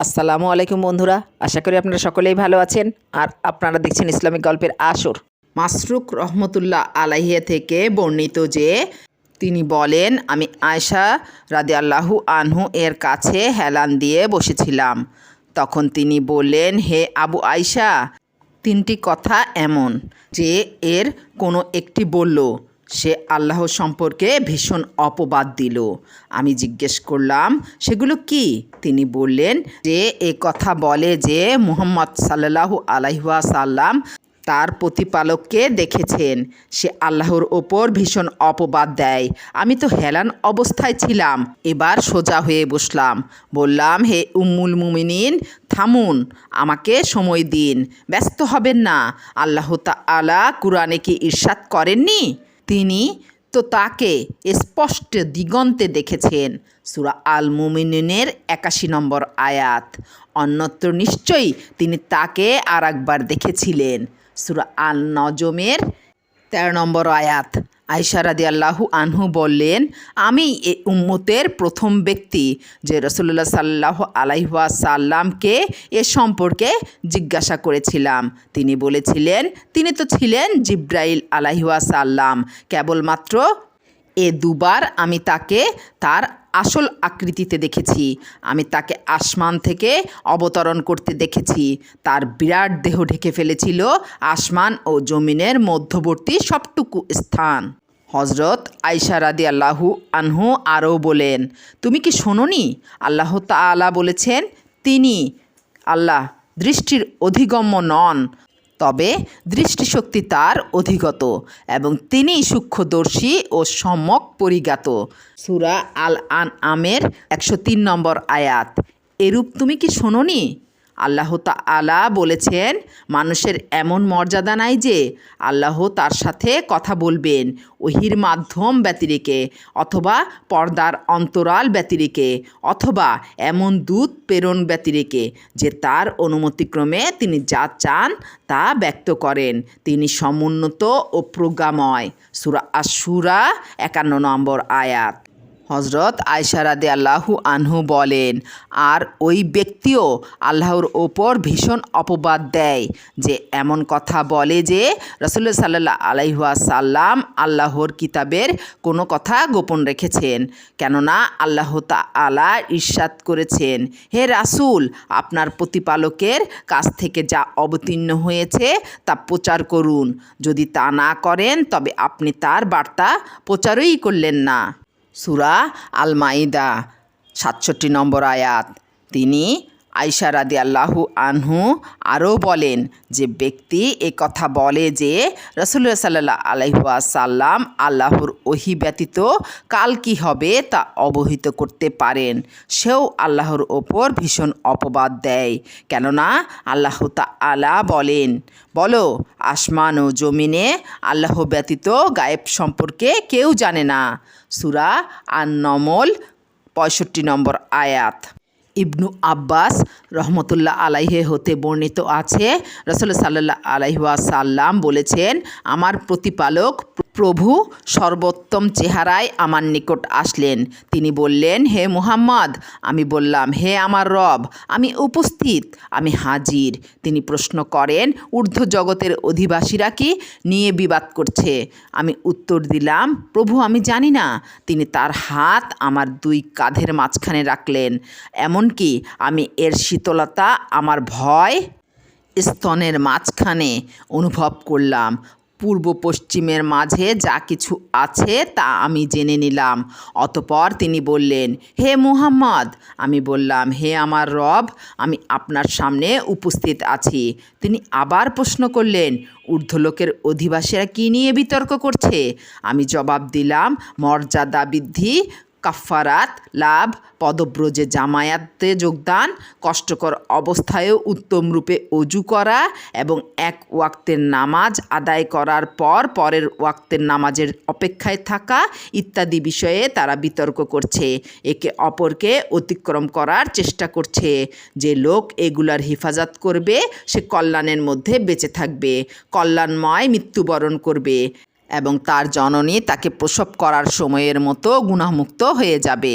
আসসালামু আলাইকুম বন্ধুরা, আশা করি আপনারা সকলেই ভালো আছেন। আর আপনারা দেখছেন ইসলামিক গল্পের আসর। মাসরুক রহমতুল্লাহ আলাইহে থেকে বর্ণিত যে তিনি বলেন, আমি আয়সা রাদি আল্লাহু আনহু এর কাছে হেলান দিয়ে বসেছিলাম। তখন তিনি বললেন, হে আবু আয়সা তিনটি কথা এমন যে এর কোনো একটি বলল। সে আল্লাহ সম্পর্কে ভীষণ অপবাদ দিল। আমি জিজ্ঞেস করলাম, সেগুলো কি? তিনি বললেন, যে এ কথা বলে যে মুহাম্মদ সাল্লাহু আলাইহুয়া সাল্লাম তার প্রতিপালককে দেখেছেন। সে আল্লাহর ওপর ভীষণ অপবাদ দেয়। আমি তো হেলান অবস্থায় ছিলাম। এবার সোজা হয়ে বসলাম। বললাম, হে উম্মুল মুমিনিন, থামুন, আমাকে সময় দিন। ব্যস্ত হবেন না। আল্লাহ তাআলা কুরআনে কি ঈর্ষাদ করেননি? তিনি তো তাকে স্পষ্ট দিগন্তে দেখেছেন। সুরা আল মুমিনের একাশি নম্বর আয়াত। অন্যত্র নিশ্চয়ই তিনি তাকে আর একবার দেখেছিলেন। সুরা আল নজমের তেরো নম্বর আয়াত। আইসারাদি আল্লাহু আনহু বললেন, আমি এ উম্মতের প্রথম ব্যক্তি যে রসুল্লাহ সাল্লাহ আলাইহুয়া সাল্লামকে এ সম্পর্কে জিজ্ঞাসা করেছিলাম। তিনি বলেছিলেন, তিনি তো ছিলেন জিব্রাইল আলাইহুয়া সাল্লাম কেবলমাত্র এ দুবার আমি তাকে তার আসল আকৃতিতে দেখেছি। আমি তাকে আসমান থেকে অবতরণ করতে দেখেছি। তার বিরাট দেহ ঢেকে ফেলেছিল আসমান ও জমিনের মধ্যবর্তী সবটুকু স্থান। হজরত আয়সা রাদি আল্লাহু আনহু আরও বলেন, তুমি কি শোনোনি? আল্লাহ তাআলা বলেছেন, তিনি আল্লাহ, দৃষ্টির অধিগম্য নন। তবে দৃষ্টিশক্তি তার অধিগত এবং তিনি সূক্ষ্মদর্শী ও সম্যক পরিজ্ঞাত। সুরা আল আন আমের একশো তিন নম্বর আয়াত। এরূপ তুমি কি শোনোনি? আল্লাহ তাআলা বলেছেন, মানুষের এমন মর্যাদা নাই যে আল্লাহ তার সাথে কথা বলবেন ওহির মাধ্যম ব্যতিরেকে অথবা পর্দার অন্তরাল ব্যতিরেকে অথবা এমন দূত প্রেরণ ব্যতিরেকে যে তার অনুমতিক্রমে তিনি যা চান তা ব্যক্ত করেন। তিনি সমুন্নত ও প্রজ্ঞাময়। সুরা আশুরা একান্ন নম্বর আয়াত। হজরত আয়সারাদে আল্লাহু আনহু বলেন, আর ওই ব্যক্তিও আল্লাহর ওপর ভীষণ অপবাদ দেয় যে এমন কথা বলে যে রসুল্লাহ সাল্লাহ আলাইহুয়া সাল্লাম আল্লাহর কিতাবের কোনো কথা গোপন রেখেছেন। কেননা আল্লাহ তা আলা ঈর্ষাদ করেছেন, হে রাসূল, আপনার প্রতিপালকের কাছ থেকে যা অবতীর্ণ হয়েছে তা প্রচার করুন। যদি তা না করেন, তবে আপনি তার বার্তা প্রচারই করলেন না। সুরা আল মাইদা সাতষট্টি নম্বর আয়াত। তিনি আয়সা রাদি আল্লাহু আনহু আরও বলেন যে ব্যক্তি এ কথা বলে যে রসুল্লাহ সাল্লাহ আলাইহুয়া সাল্লাম আল্লাহর ওহি ব্যতীত কাল কি হবে তা অবহিত করতে পারেন। সেও আল্লাহর ওপর ভীষণ অপবাদ দেয়। কেননা আল্লাহ তা আলা বলেন, বলো, আসমান ও জমিনে আল্লাহ ব্যতীত গায়েব সম্পর্কে কেউ জানে না। সুরা আন নমল পঁয়ষট্টি নম্বর আয়াত। ইবনু আব্বাস রহমতুল্লাহ আলাইহে হতে বর্ণিত আছে। রসল সাল্লাহ আলাইহুয়া সাল্লাম বলেছেন, আমার প্রতিপালক প্রভু সর্বোত্তম চেহারায় আমার নিকট আসলেন। তিনি বললেন, হে মুহাম্মদ, আমি বললাম, হে আমার রব, আমি উপস্থিত, আমি হাজির। তিনি প্রশ্ন করেন, ঊর্ধ্ব জগতের অধিবাসীরা কি নিয়ে বিবাদ করছে? আমি উত্তর দিলাম, প্রভু, আমি জানি না। তিনি তার হাত আমার দুই কাঁধের মাঝখানে রাখলেন। এমনকি আমি এর শীতলতা, আমার ভয় স্তনের মাঝখানে অনুভব করলাম। পূর্ব পশ্চিমের মাঝে যা কিছু আছে তা আমি জেনে নিলাম। অতপর তিনি বললেন, হে মুহাম্মদ! আমি বললাম, হে আমার রব, আমি আপনার সামনে উপস্থিত আছি। তিনি আবার প্রশ্ন করলেন, ঊর্ধ্বলোকের অধিবাসীরা কী নিয়ে বিতর্ক করছে? আমি জবাব দিলাম, মর্যাদা বৃদ্ধি কাফারাত লাভ, পদব্রজে জামায়াতে যোগদান, কষ্টকর অবস্থায়ও উত্তম রূপে অজু করা এবং এক ওয়াক্তের নামাজ আদায় করার পর পরের ওয়াক্তের নামাজের অপেক্ষায় থাকা ইত্যাদি বিষয়ে তারা বিতর্ক করছে। একে অপরকে অতিক্রম করার চেষ্টা করছে। যে লোক এগুলার হেফাজত করবে, সে কল্যাণের মধ্যে বেঁচে থাকবে। কল্যাণময় মৃত্যুবরণ করবে। এবং তার জননী তাকে প্রসব করার সময়ের মতো গুণামুক্ত হয়ে যাবে।